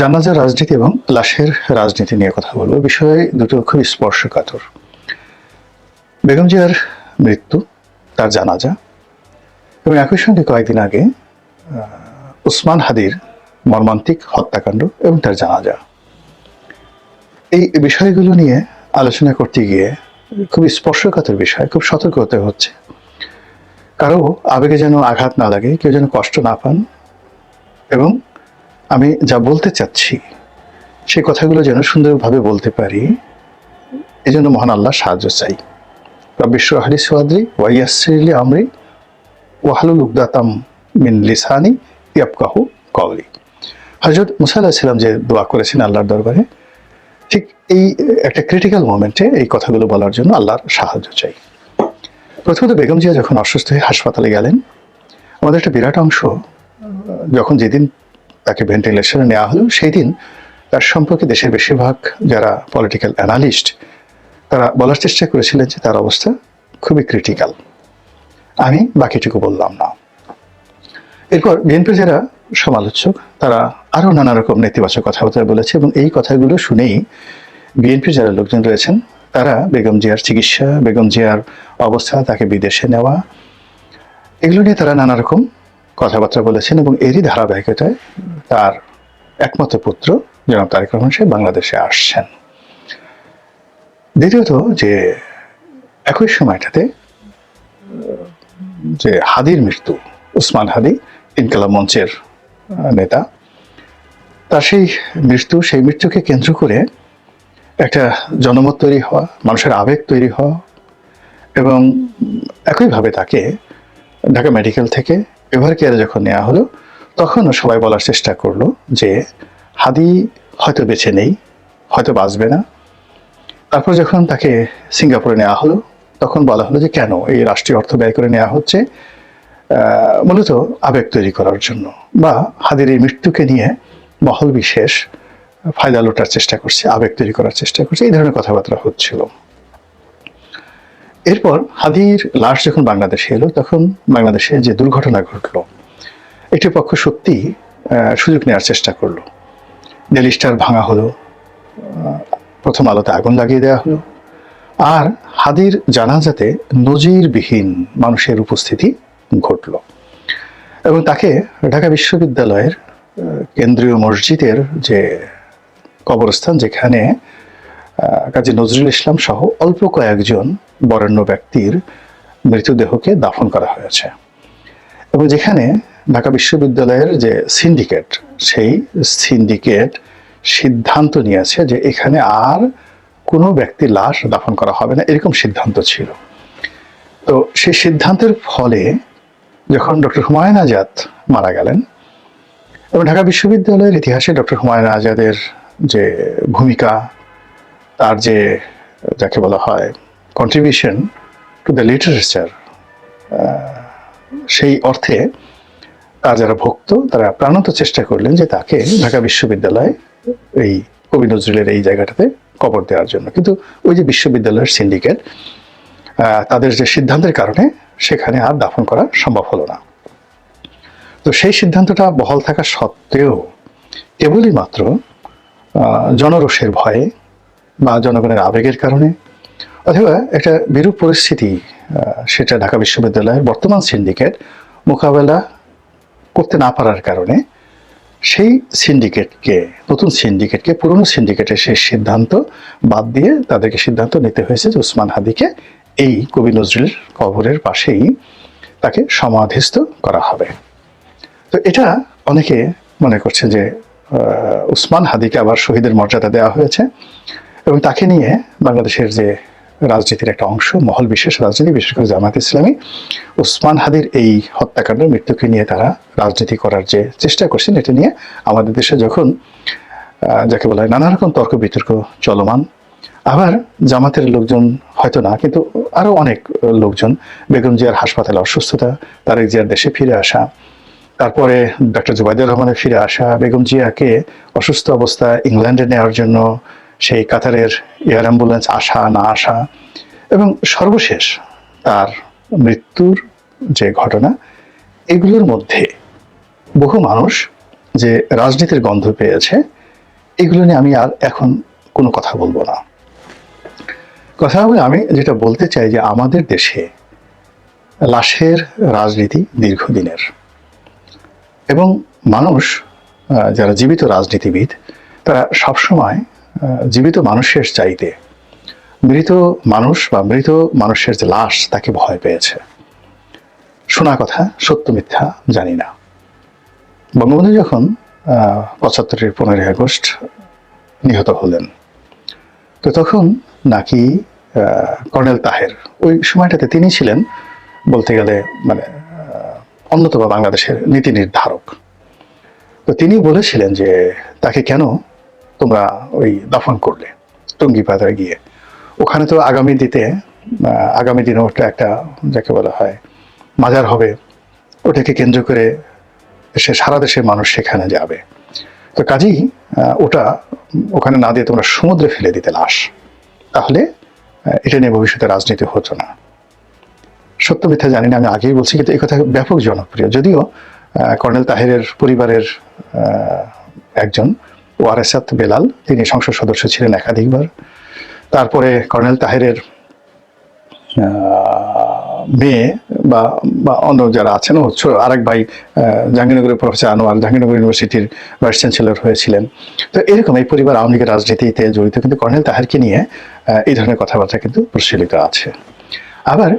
জানাজার রাজনীতি এবং লাশের রাজনীতি নিয়ে কথা বলব। বিষয় দুটো খুব স্পর্শকাতর। বেগম জিয়ার মৃত্যু, তার জানাজা, এবং একই সঙ্গে কয়েকদিন আগে উসমান হাদির মর্মান্তিক হত্যাকাণ্ড এবং তার জানাজা। এই বিষয়গুলো নিয়ে আলোচনা করতে গিয়ে খুব স্পর্শকাতর বিষয়, খুব সতর্ক হতে হচ্ছে। কারও আবেগে যেন আঘাত না লাগে, কেউ যেন কষ্ট না পান, এবং আমি যা বলতে চাচ্ছি সেই কথাগুলো যেন সুন্দরভাবে বলতে পারি এই জন্য মহান আল্লাহ সাহায্য চাই। বিশ্ব হারি সোয়াদ্রি ওয়াইয়াসলি আমরি ওয়াহালুল উকদাতাম মিন লিসানি ইয়াবকাহু কওলি। হজরত মুসা আলাহিসাল্লাম যে দোয়া করেছেন আল্লাহর দরবারে, ঠিক এই একটা ক্রিটিক্যাল মোমেন্টে এই কথাগুলো বলার জন্য আল্লাহর সাহায্য চাই। প্রথমত বেগম জিয়া যখন অসুস্থ হয়ে হাসপাতালে গেলেন, আমাদের একটা বিরাট অংশ, যখন যেদিন তাকে ভেন্টিলেশনে নেওয়া হলো সেই দিন তার সম্পর্কে দেশের বেশিরভাগ যারা পলিটিক্যাল অ্যানালিস্ট তারা বলার চেষ্টা করেছিলেন যে তার অবস্থা খুবই ক্রিটিক্যাল আমি বাকিটুকু বললাম না। এরপর বিএনপির যারা সমালোচক, তারা আরও নানা রকম নেতিবাচক কথাবার্তা বলেছে এবং এই কথাগুলো শুনেই বিএনপির যারা লোকজন রয়েছেন, তারা বেগম জিয়ার চিকিৎসা, বেগম জিয়ার অবস্থা, তাকে বিদেশে নেওয়া, এগুলো নিয়ে তারা নানা রকম কথাবার্তা বলেছেন এবং এরই ধারাবাহিকতায় তার একমাত্র পুত্র জনাব তারেক রহমান সাহেব বাংলাদেশে আসছেন। দ্বিতীয়ত যে একই সময়টাতে যে হাদির মৃত্যু, উসমান হাদি ইনকালাম মঞ্চের নেতা, তার সেই মৃত্যু, সেই মৃত্যুকে কেন্দ্র করে একটা জনমত তৈরি হওয়া, মানুষের আবেগ তৈরি হওয়া এবং একইভাবে তাকে ঢাকা মেডিকেল থেকে এভার কেয়ারে যখন নেওয়া হলো, তখনও সবাই বলার চেষ্টা করল যে, হাদি হয়তো বেছে নেই, হয়তো বাঁচবে না। তারপর যখন তাকে সিঙ্গাপুরে নেওয়া হলো, তখন বলা হলো যে, কেন? এই রাষ্ট্রীয় অর্থ ব্যয় করে নেওয়া হচ্ছে মূলত আবেগ তৈরি করার জন্য বা হাদির এই মৃত্যুকে নিয়ে মহল বিশেষ ফায়দা লোটার চেষ্টা করছে, আবেগ তৈরি করার চেষ্টা করছে। এই ধরনের কথাবার্তা হচ্ছিল। এরপর হাদির লাশ যখন বাংলাদেশে এলো, তখন বাংলাদেশে যে দুর্ঘটনা ঘটলো, একটি পক্ষ সত্যি সুযোগ নেওয়ার চেষ্টা করল। ডেলি স্টার ভাঙা হলো প্রথম আলোতে আগুন লাগিয়ে দেওয়া হলো। আর হাদির জানাজাতে নজিরবিহীন মানুষের উপস্থিতি ঘটলো। এবং তাকে ঢাকা বিশ্ববিদ্যালয়ের কেন্দ্রীয় মসজিদের যে কবরস্থান, যেখানে কাজী নজরুল ইসলাম সহ অল্প কয়েকজন বরেণ্য ব্যক্তির মৃতদেহকে দাফন করা হয়েছে। এবং যেখানে ঢাকা বিশ্ববিদ্যালয়ের যে সিন্ডিকেট, সেই সিন্ডিকেট সিদ্ধান্ত নিয়েছে যে এখানে আর কোনো ব্যক্তির লাশ দাফন করা হবে না, এরকম সিদ্ধান্ত ছিল। তো সেই সিদ্ধান্তের ফলে যখন ডক্টর হুমায়ুন আজাদ মারা গেলেন, এবং ঢাকা বিশ্ববিদ্যালয়ের ইতিহাসে ডক্টর হুমায়ুন আজাদের যে ভূমিকা তার যে, যাকে বলা হয় কন্ট্রিবিউশন টু দ্য লিটারেচার সেই অর্থে তার যারা ভক্ত, তারা প্রাণত চেষ্টা করলেন যে তাকে ঢাকা বিশ্ববিদ্যালয়ে এই কবি নজরুলের এই জায়গাটাতে কবর দেওয়ার জন্য। কিন্তু ওই যে বিশ্ববিদ্যালয়ের সিন্ডিকেট তাদের যে সিদ্ধান্তের কারণে সেখানে আর দাফন করা সম্ভব হলো না। তো সেই সিদ্ধান্তটা বহাল থাকা সত্ত্বেও কেবলই মাত্র জনরোষের ভয়ে বা জনগণের আবেগের কারণে, অথবা একটা বিরূপ পরিস্থিতি সেটা ঢাকা বিশ্ববিদ্যালয়ের বর্তমান সিন্ডিকেট মোকাবেলা করতে না পারার কারণে, সেই সিন্ডিকেটকে নতুন সিন্ডিকেটকে পুরনো সিন্ডিকেটের সেই সিদ্ধান্ত বাদ দিয়ে তাদেরকে সিদ্ধান্ত নিতে হয়েছে যে উসমান হাদিকে এই কবি নজরুলের কবরের পাশেই তাকে সমাধিস্থ করা হবে। তো এটা অনেকে মনে করছে যে উসমান হাদিকে আবার শহীদের মর্যাদা দেওয়া হয়েছে। এবং তাকে নিয়ে বাংলাদেশের যে রাজনীতির একটা অংশ, মহল বিশেষ রাজনীতি, বিশেষ করে জামাত ইসলামী উসমান হাদির এই হত্যাকাণ্ড মৃত্যুকে নিয়ে তারা রাজনীতি করার যে চেষ্টা করছেন, এটা নিয়ে আমাদের দেশে যখন যাকে বলা হয় নানা রকম তর্ক বিতর্ক চলমান, আবার জামাতের লোকজন হয়তো না, কিন্তু আরও অনেক লোকজন, বেগম জিয়ার হাসপাতালে অসুস্থতা, তারেক জিয়ার দেশে ফিরে আসা, তারপরে ডক্টর জুবাইদুর রহমানের ফিরে আসা, বেগম জিয়াকে অসুস্থ অবস্থায় ইংল্যান্ডে নেওয়ার জন্য সেই কাতারের এয়ার অ্যাম্বুলেন্স আসা, না আসা এবং সর্বশেষ তার মৃত্যুর যে ঘটনা, এগুলোর মধ্যে বহু মানুষ যে রাজনীতির গন্ধ পেয়েছে, এগুলো নিয়ে আমি আর এখন কোনো কথা বলব না। কথা বলে আমি যেটা বলতে চাই যে আমাদের দেশে লাশের রাজনীতি দীর্ঘদিনের এবং মানুষ যারা জীবিত রাজনীতিবিদ, তারা সবসময় জীবিত মানুষের চাইতে মৃত মানুষ বা মৃত মানুষের যে লাশ, তাকে ভয় পেয়েছে। শোনা কথা, সত্য মিথ্যা জানি না। বঙ্গবন্ধু যখন পঁচাত্তরের পনেরোই আগস্ট নিহত হলেন, তো তখন নাকি কর্নেল তাহের, ওই সময়টাতে তিনি ছিলেন বলতে গেলে মানে অন্যতম বাংলাদেশের নীতি নির্ধারক। তো তিনি বলেছিলেন যে তাকে কেন তোমরা ওই দফন করলে টঙ্গি গিয়ে। ওখানে তো আগামী দিতে আগামী দিনে ওটা একটা, যাকে বলা হয়, মাজার হবে। ওটাকে কেন্দ্র করে সে সারা দেশের মানুষ সেখানে যাবে। তো কাজেই ওটা ওখানে না দিয়ে তোমরা সমুদ্রে ফেলে দিতে লাশ। তাহলে এটা নিয়ে ভবিষ্যতে রাজনীতি হতো না। সত্য মিথ্যা জানি না, আমি আগেই বলছি, কিন্তু এই কথা ব্যাপক জনপ্রিয়। যদিও কর্নেল তাহেরের পরিবারের একজন ওয়ারেসাত বেলাল, তিনি সংসদ সদস্য ছিলেন একাধিকবার। তারপরে কর্নেল তাহেরের মেয়ে বা বা অন্য যারা আছেন আরেক ভাই জাহাঙ্গীরনগরের প্রফেসর আনোয়ার, জাহাঙ্গীরনগর ইউনিভার্সিটির ভাইস চ্যান্সেলর হয়েছিলেন। তো এরকম এই পরিবার আওয়ামী লীগের রাজনীতিতে জড়িত, কিন্তু কর্নেল তাহেরকে নিয়ে এই ধরনের কথাবার্তা কিন্তু প্রচলিত আছে। আবার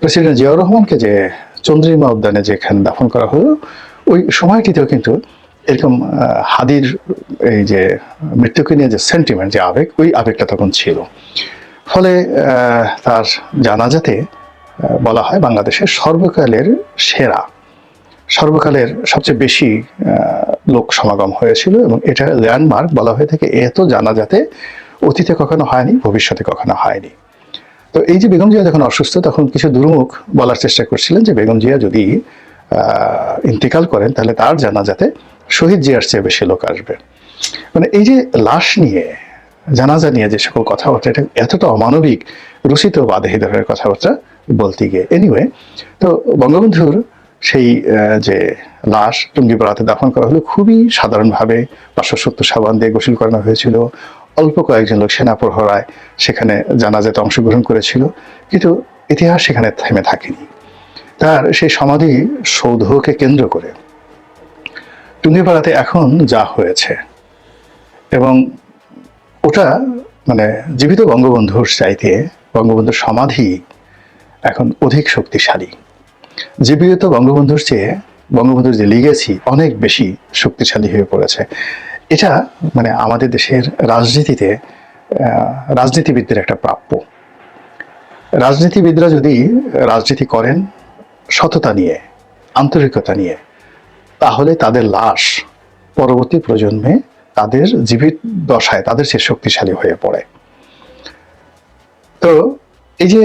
প্রেসিডেন্ট জিয়াউর রহমানকে যে চন্দ্রিমা উদ্যানে যেখানে দাফন করা হলো, ওই সময়টিতেও কিন্তু এরকম হাদির এই যে মৃত্যুকে নিয়ে যে সেন্টিমেন্ট যে আবেগ, ওই আবেগটা তখন ছিল। ফলে তার জানাজাতে বলা হয় বাংলাদেশের সর্বকালের সেরা, সর্বকালের সবচেয়ে বেশি লোক সমাগম হয়েছিল এবং এটা ল্যান্ডমার্ক বলা হয়ে থাকে, এত জানাজাতে অতীতে কখনো হয়নি, ভবিষ্যতে কখনো হয়নি। তো এই যে বেগম জিয়া যখন অসুস্থ, তখন কিছু দুর্মুখ বলার চেষ্টা করছিলেন যে বেগম জিয়া যদি ইন্তেকাল করেন, তাহলে তার জানাজাতে শহীদ জিয়ার চেয়ে বেশি লোক আসবে। মানে এই যে লাশ নিয়ে, জানাজা নিয়ে যে সকল কথাবার্তা, এটা এতটা অমানবিক, রুচিত বাদেহী ধরনের কথাবার্তা বলতে গিয়ে। এনিওয়ে তো বঙ্গবন্ধুর সেই যে লাশ টুঙ্গিপাড়াতে দাফন করা হলো, খুবই সাধারণভাবে পাঁচশো সত্তর সাবান দিয়ে গোসল করানো হয়েছিল। অল্প কয়েকজন লোক সেনা প্রহরায় সেখানে জানাজাতে অংশগ্রহণ করেছিল, কিন্তু ইতিহাস সেখানে থেমে থাকেনি। তার সেই সমাধি সৌধকে কেন্দ্র করে টুঙ্গিপাড়াতে এখন যা হয়েছে। এবং ওটা মানে জীবিত বঙ্গবন্ধুর চাইতে বঙ্গবন্ধুর সমাধি এখন অধিক শক্তিশালী। জীবিত বঙ্গবন্ধুর চেয়ে বঙ্গবন্ধুর যে লিগেছি অনেক বেশি শক্তিশালী হয়ে পড়েছে। এটা মানে আমাদের দেশের রাজনীতিতে রাজনীতিবিদদের একটা প্রাপ্য। রাজনীতিবিদরা যদি রাজনীতি করেন, সততা নিয়ে, আন্তরিকতা নিয়ে তাহলে তাদের লাশ পরবর্তী প্রজন্মে তাদের জীবিত দশায় তাদের সে শক্তিশালী হয়ে পড়ে। তো এই যে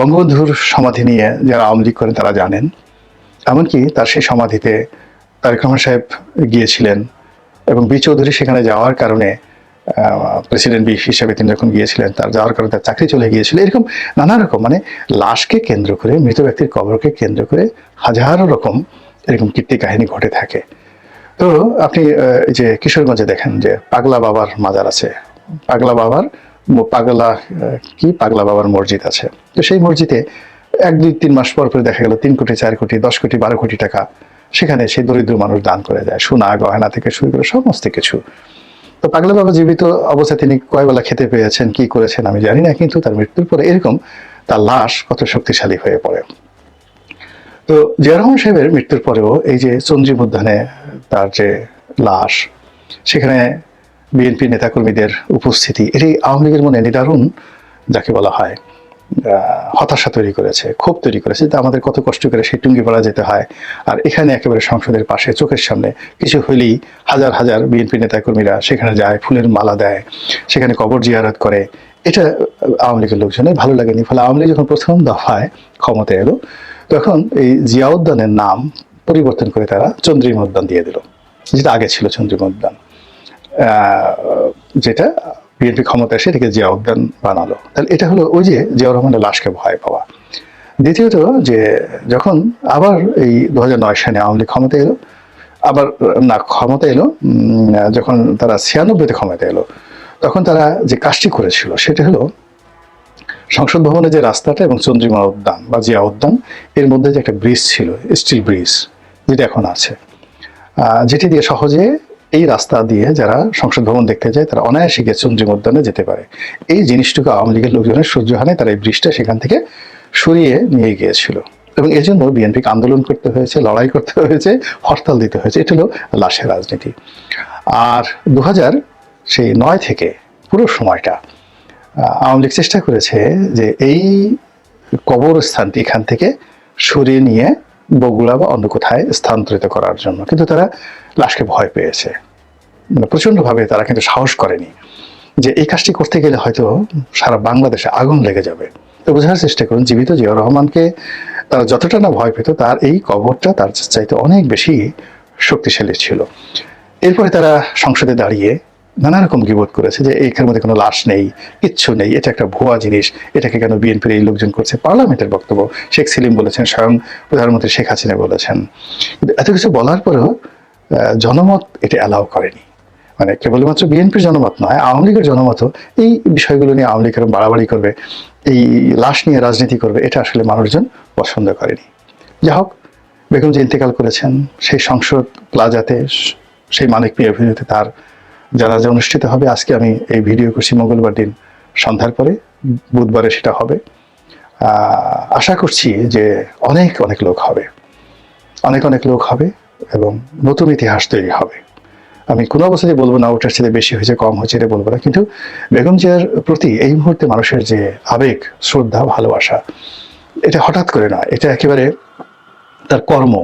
বঙ্গবন্ধুর সমাধি নিয়ে যারা আওয়ামী করেন তারা জানেন, এমনকি তার সেই সমাধিতে তারেক রহমান সাহেব গিয়েছিলেন এবং বি চৌধুরী সেখানে যাওয়ার কারণে প্রেসিডেন্ট বি হিসেবে তিনি যখন গিয়েছিলেন, তার যাওয়ার কারণে তার চাকরি চলে গিয়েছিল। এরকম নানা রকম মানে লাশকে কেন্দ্র করে, মৃত ব্যক্তির কবরকে কেন্দ্র করে হাজারো রকম এরকম কীর্তি কাহিনী ঘটে থাকে। তো আপনি যে কিশোরগঞ্জে দেখেন যে পাগলা বাবার মাজার আছে। পাগলা বাবার পাগলা কি পাগলা বাবার মসজিদ আছে? তো সেই মসজিদে এক দুই তিন মাস পর পরে দেখা গেল তিন কোটি, চার কোটি, দশ কোটি, বারো কোটি টাকা। সেখানে সেই দরিদ্র মানুষ দান করে দেয়, সোনা গয়না থেকে শুরু করে সমস্ত কিছু। তো পাগলা বাবা জীবিত অবস্থায় তিনি কয়বেলা খেতে পেয়েছেন, কি করেছেন আমি জানি না, কিন্তু তার মৃত্যুর পরে এরকম তার লাশ কত শক্তিশালী হয়ে পড়ে। তো জিয়া রহমান সাহেবের মৃত্যুর পরেও এই যে চন্দ্রিম উদ্যানে তার যে লাশ, সেখানে বিএনপি নেতাকর্মীদের উপস্থিতি, এটি আওয়ামী লীগের মনে নিদারুণ যাকে বলা হয় হতাশা তৈরি করেছে, ক্ষোভ তৈরি করেছে তা আমাদের কত কষ্ট করে সেই টুঙ্গিপাড়া যেতে হয়। আর এখানে একেবারে সংসদের পাশে চোখের সামনে কিছু হইলেই হাজার হাজার বিএনপি নেতাকর্মীরা সেখানে যায়, ফুলের মালা দেয়, সেখানে কবর জিয়ারত করে। এটা আওয়ামী লীগের লোকজনের ভালো লাগেনি, ফলে আওয়ামী লীগ যখন প্রথম দফায় ক্ষমতায় এলো তখন এই জিয়া উদ্যানের নাম পরিবর্তন করে তারা চন্দ্রিমা উদ্যান দিয়ে দিল। যেটা আগে ছিল চন্দ্রিমা উদ্যান। যেটা বিএনপি ক্ষমতা এসে এটাকে জিয়া উদ্যান বানালো। তাহলে এটা হলো ওই যে জিয়াউর রহমানের লাশকে ভয় পাওয়া। দ্বিতীয়ত যে যখন আবার এই দু হাজার নয় সালে আওয়ামী লীগ ক্ষমতা এলো, আবার না ক্ষমতা এলো যখন তারা ছিয়ানব্বইতে ক্ষমতা এলো, তখন তারা যে কাজটি করেছিল সেটা হলো সংসদ ভবনে যে রাস্তাটা এবং চন্দ্রিমা উদ্যান বা জিয়া উদ্যান এর মধ্যে যে একটা ব্রিজ ছিল স্টিল ব্রিজ যেটা এখন আছে যেটি দিয়ে সহজে এই রাস্তা দিয়ে যারা সংসদ ভবন দেখতে যায় তারা অনায়াসে গিয়ে চন্দ্রিমা উদ্যানে যেতে পারে। এই জিনিসটুকু আওয়ামী লীগের লোকজনের সহ্য হয় না, তারা এই ব্রিজটা সেখান থেকে সরিয়ে নিয়ে গিয়েছিল। এবং এই জন্য বিএনপিকে আন্দোলন করতে হয়েছে লড়াই করতে হয়েছে হরতাল দিতে হয়েছে এটা হলো লাশের রাজনীতি। আর দু হাজার সেই নয় থেকে পুরো সময়টা আওয়ামী লীগ চেষ্টা করেছে যে এই কবরস্থানটি এখান থেকে সরিয়ে নিয়ে বগুড়া বা অন্য কোথায় স্থানান্তরিত করার জন্য। কিন্তু তারা লাশকে ভয় পেয়েছে। মানে প্রচণ্ডভাবে তারা কিন্তু সাহস করেনি যে এই কাজটি করতে গেলে হয়তো সারা বাংলাদেশে আগুন লেগে যাবে। তো বোঝার চেষ্টা করুন, জীবিত জিয়াউর রহমানকে তারা যতটা না ভয় পেত, তার এই কবরটা তার চাইতে অনেক বেশি শক্তিশালী ছিল। এরপরে তারা সংসদে দাঁড়িয়ে নানা রকম গিবোধ করেছে যে এইখানের মধ্যে কোনো লাশ নেই, কিচ্ছু নেই, এটা একটা ভুয়া জিনিস, এটাকে কেন বিএনপির এই লোকজন করছে? পার্লামেন্টের বক্তব্য। শেখ সেলিম বলেছেন, স্বয়ং প্রধানমন্ত্রী শেখ হাসিনা বলেছেন। কিন্তু এত কিছু বলার পরেও জনমত এটা অ্যালাউ করেনি। মানে কেবলমাত্র বিএনপির জনমত নয়, আওয়ামী লীগের জনমত এই বিষয়গুলো নিয়ে আওয়ামী লীগের বাড়াবাড়ি করবে, এই লাশ নিয়ে রাজনীতি করবে, এটা আসলে মানুষজন পছন্দ করেনি। যা হোক, বেগম যে ইন্তেকাল করেছেন, সেই সংসদ প্লাজাতে, সেই মানিক মিয়া ভিডিওতে তার জানাজা অনুষ্ঠিত হবে, আজকে আমি এই ভিডিও করছি মঙ্গলবার দিন সন্ধ্যার পরে, বুধবারে সেটা হবে। আশা করছি যে অনেক অনেক লোক হবে। অনেক অনেক লোক হবে এবং নতুন ইতিহাস তৈরি হবে। আমি কোনো অবস্থাতে বলব না, ওটার সাথে বেশি হয়েছে, কম হয়েছে, এটা বলব না। কিন্তু বেগম জিয়ার প্রতি এই মুহূর্তে মানুষের যে আবেগ, শ্রদ্ধা, ভালোবাসা, এটা হঠাৎ করে না, এটা একেবারে তার কর্ম।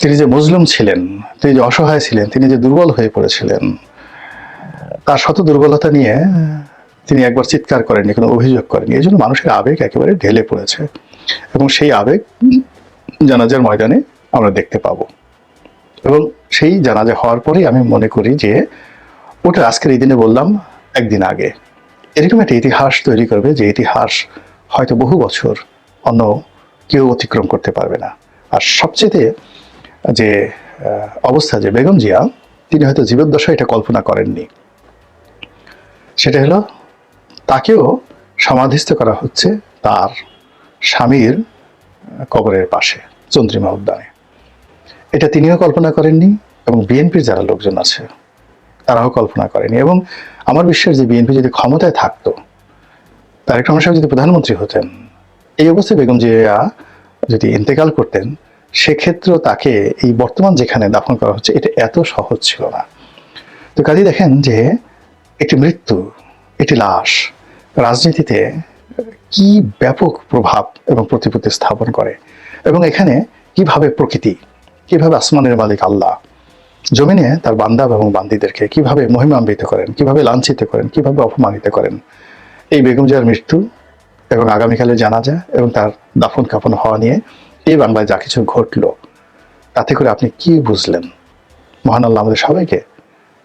তিনি যে মজলুম ছিলেন, তিনি যে অসহায় ছিলেন, তিনি যে দুর্বল হয়ে পড়েছিলেন তার শত দুর্বলতা নিয়ে তিনি একবার চিৎকার করেননি, কোনো অভিযোগ করেননি। এই জন্য মানুষের আবেগ একেবারে ঢেলে পড়েছে। এবং সেই আবেগ জানাজার ময়দানে আমরা দেখতে পাবো। এবং সেই জানাজা হওয়ার পরেই আমি মনে করি যে, ওটা আজকের এই দিনে বললাম, একদিন আগে। এরকম একটা ইতিহাস তৈরি করবে যে ইতিহাস হয়তো বহু বছর অন্য কেউ অতিক্রম করতে পারবে না। আর সবচেয়ে যে অবস্থা যে বেগম জিয়া, তিনি হয়তো জীবদ্দশায় এটা কল্পনা করেননি। সেটা হলো, তাকেও সমাধিস্থ করা হচ্ছে তার স্বামীর কবরের পাশে, চন্দ্রিমা উদ্যানে। এটা তিনিও কল্পনা করেননি এবং বিএনপির যারা লোকজন আছে, তারাও কল্পনা করেনি। এবং আমার বিশ্বাস যে বিএনপি যদি ক্ষমতায় থাকতো তারেক রহমান সাহেব যদি প্রধানমন্ত্রী হতেন, এই অবস্থায় বেগম জিয়া যদি ইন্তেকাল করতেন, সেক্ষেত্রেও তাকে এই বর্তমান যেখানে দাফন করা হচ্ছে, এটা এত সহজ ছিল না। তো কাজে দেখেন যে একটি মৃত্যু, একটি লাশ, রাজনীতিতে কি ব্যাপক প্রভাব এবং প্রতিপত্তি স্থাপন করে এবং এখানে কীভাবে প্রকৃতি, কীভাবে আসমানের মালিক আল্লাহ, জমিনে তার বান্দা এবং বান্দিদেরকে কীভাবে মহিমান্বিত করেন, কীভাবে লাঞ্ছিত করেন, কীভাবে অপমানিত করেন? এই বেগম জিয়ার মৃত্যু এবং আগামীকালে জানাজা এবং তার দাফন কাফন হওয়া নিয়ে এই বাংলায় যা কিছু ঘটলো, তাতে করে আপনি কি বুঝলেন? মহান আল্লাহ আমাদের সবাইকে